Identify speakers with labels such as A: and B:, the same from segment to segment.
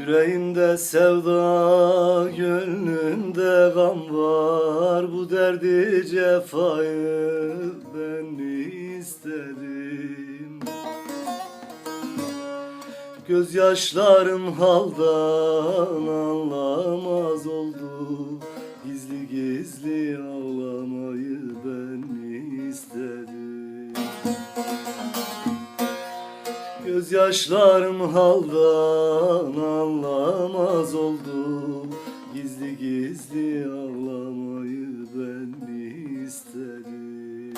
A: Yüreğimde sevda, gönlümde gam var. Bu derdi cefayı ben istedim Gözyaşlarım haldan anlamaz oldu. Gizli gizli Gözyaşlarım haldan anlamaz oldu. Gizli gizli ağlamayı ben mi istedim.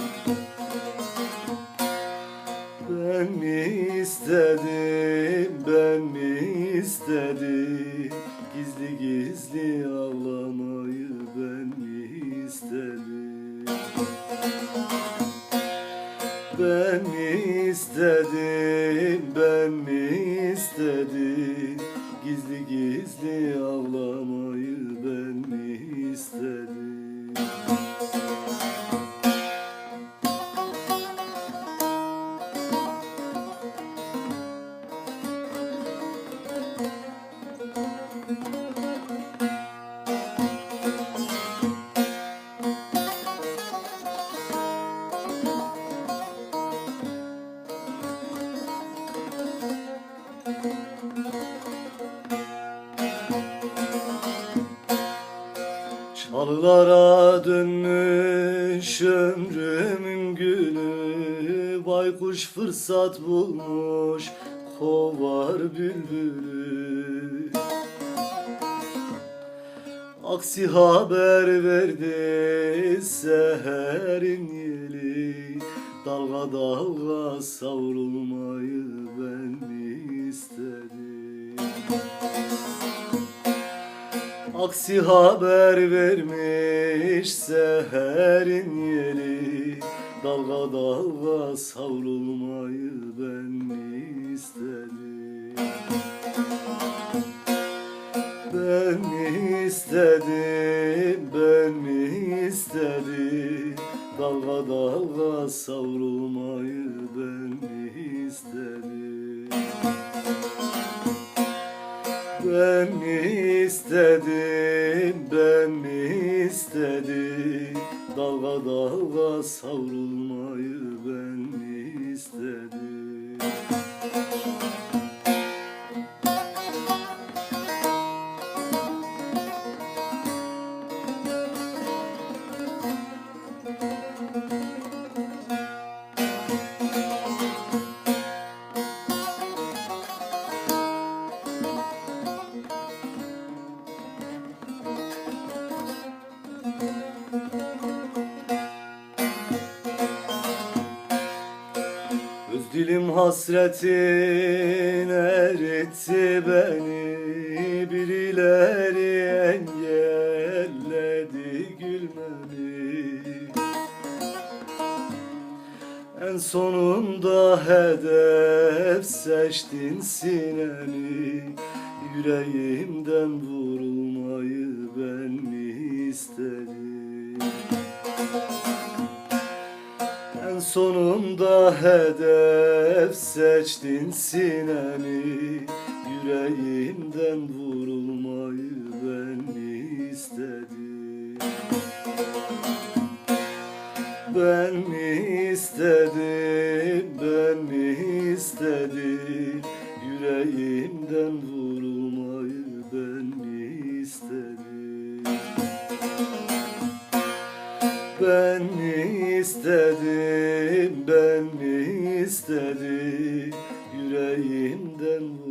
A: Ben mi istedim, ben mi istedim? Gizli gizli ağlamayı ben mi istedim ben mi istedim, ben mi istedim. Gizli gizli ağlamayı Çalılara dönmüş ömrümün günü. Baykuş fırsat bulmuş kovar bülbülü. Aksi haber verdi seherin yeli. Dalga dalga savrulmayı Aksi haber vermiş seherin yeli Dalga dalga savrulmayı ben istedim. Ben istedim, ben istedim? Dalga dalga savrulmayı ben mi istedim Dalga dalga savrulmayı ben mi dilim hasretin eritti beni. Birileri engelledi gülmemi En sonunda hedef seçtin sinemi Yüreğimden vurulmayı ben mi istedim sonunda hedef seçtin sinemi. Yüreğimden vurulmayı ben istedim. Ben mi istedim, ben mi istedim? Yüreğimden vurulmayı ben istedim, ben istedim Yüreğimden